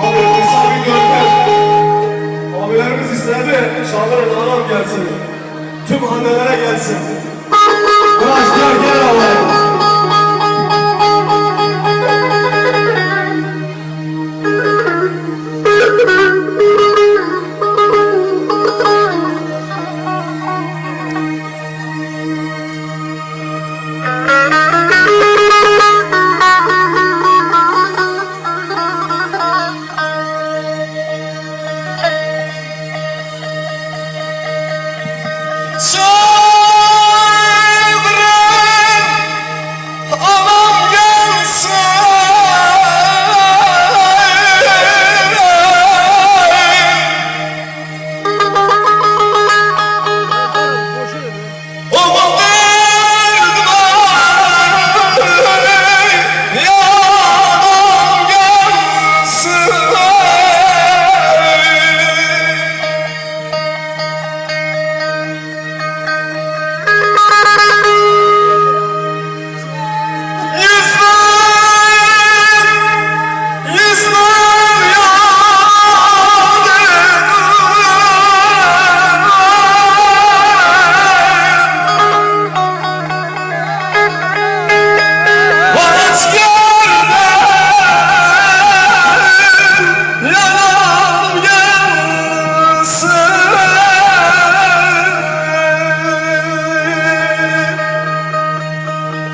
Abi misafir görmez. Abilerimiz istedi. Şalvarın anam gelsin. Tüm annelere gelsin. Kıraç diyor gel abi. So